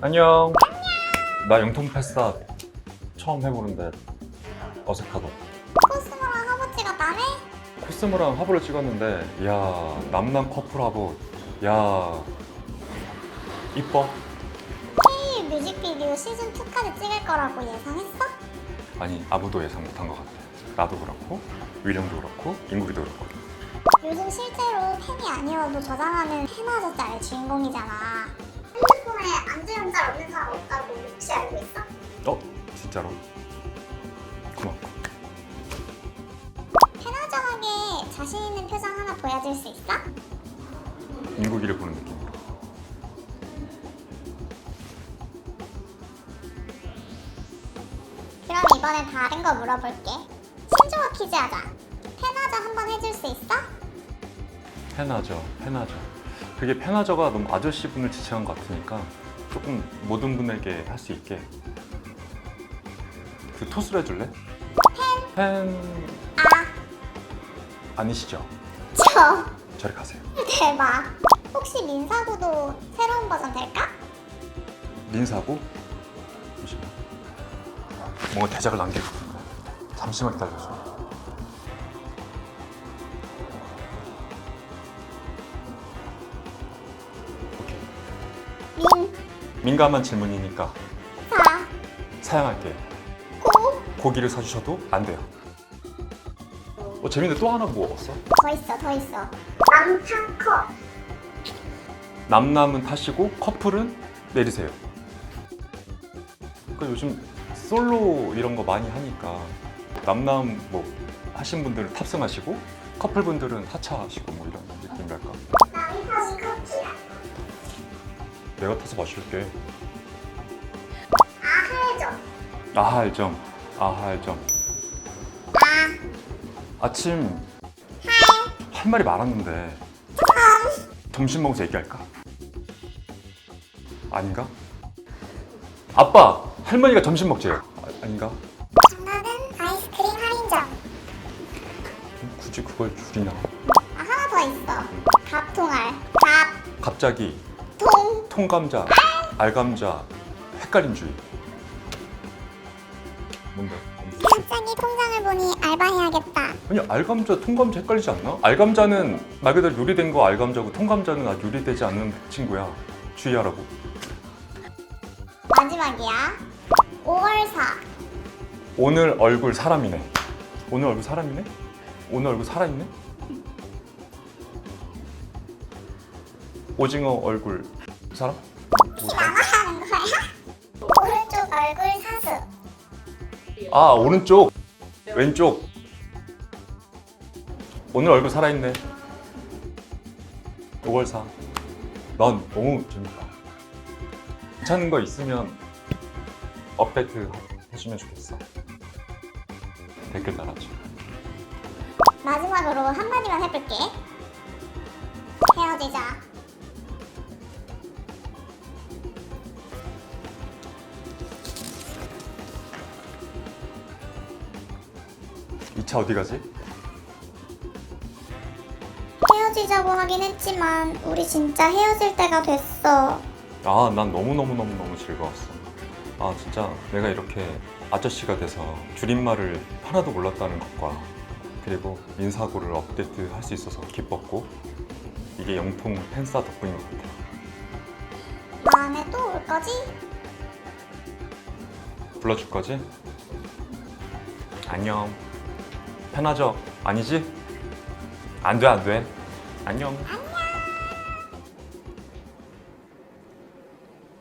안녕. 나 영통 패스다 처음 해보는데 어색하다. 코스모랑 허벅지가 나네? 코스모랑 화보를 찍었는데 야 남남 커플하고 야 이뻐? K 뮤직비디오 시즌 2까지 찍을 거라고 예상했어? 아니 아무도 예상 못한 것 같아. 나도 그렇고 위령도 그렇고 인구리도 그렇고. 요즘 실제로 팬이 아니어도 저장하는 팬아저 짤의 주인공이잖아. 짤 없는 사람 없다고 혹시 알고 있어? 어? 진짜로? 고맙고. 팬아저하게 자신 있는 표정 하나 보여줄 수 있어? 인구기를 보는 느낌으로. 그럼 이번엔 다른 거 물어볼게. 신조어 퀴즈 하자. 팬아저 한번 해줄 수 있어? 페나저, 페나저. 그게 페나저가 너무 아저씨 분을 지칭한 것 같으니까 조금 모든 분에게 할 수 있게 그 토스를 해줄래? 팬. 팬 아, 아니시죠? 저 저리 가세요. 대박. 혹시 민사구도 새로운 버전 될까? 민사고? 잠시만. 뭔가 대작을 남기고 있는 잠시만 기다려줘. 민, 민감한 질문이니까 사, 사양할게. 고, 고기를 사주셔도 안 돼요. 어, 재밌는데 또 하나 뭐 없어? 더 있어, 더 있어. 남탕커. 남남은 타시고 커플은 내리세요. 그러니까 요즘 솔로 이런 거 많이 하니까 남남 뭐 하신 분들은 탑승하시고 커플 분들은 하차하시고 뭐 이런 느낌이랄까. 타신 커피야. 내가 타서 마실게. 아하해줘. 아하알점, 아하알점. 아, 아침. 할 말이 많았는데 점심 먹으면서 얘기할까? 아닌가? 아빠, 할머니가 점심 먹재요. 아, 아닌가? 정답은 아이스크림 할인점. 굳이 그걸 줄이나? 아, 하나 더 있어. 갑통알. 갑, 갑자기 통. 통감자, 알감자, 헷갈림 주의. 뭔데? 갑자기 통장을 보니 알바해야겠다. 아니 알감자, 통감자 헷갈리지 않나? 알감자는 말 그대로 요리된 거 알감자고 통감자는 아직 요리되지 않는 친구야. 주의하라고. 마지막이야. 5월사. 오늘 얼굴 사람이네. 오늘 얼굴 사람이네? 오늘 얼굴 살아있네? 오징어 얼굴 사람? 뭐야? 하는 거야? 오른쪽 얼굴 사수. 아 오른쪽 왼쪽 오늘 얼굴 살아있네 5월 4. 난 너무 재밌다 괜찮은 거 있으면 업데이트 해주면 좋겠어 댓글 달아줘 마지막으로 한마디만 해볼게. 헤어지자. 이 차 어디 가지? 헤어지자고 하긴 했지만 우리 진짜 헤어질 때가 됐어. 아, 난 너무너무너무너무 즐거웠어. 아, 진짜 내가 이렇게 아저씨가 돼서 줄임말을 하나도 몰랐다는 것과 그리고 민사고를 업데이트 할 수 있어서 기뻤고 이게 영통 팬싸 덕분인 것 같아. 마음에 또 올 거지? 불러줄 거지? 안녕. 편하죠? 아니지? 안 돼, 안 돼. 안녕.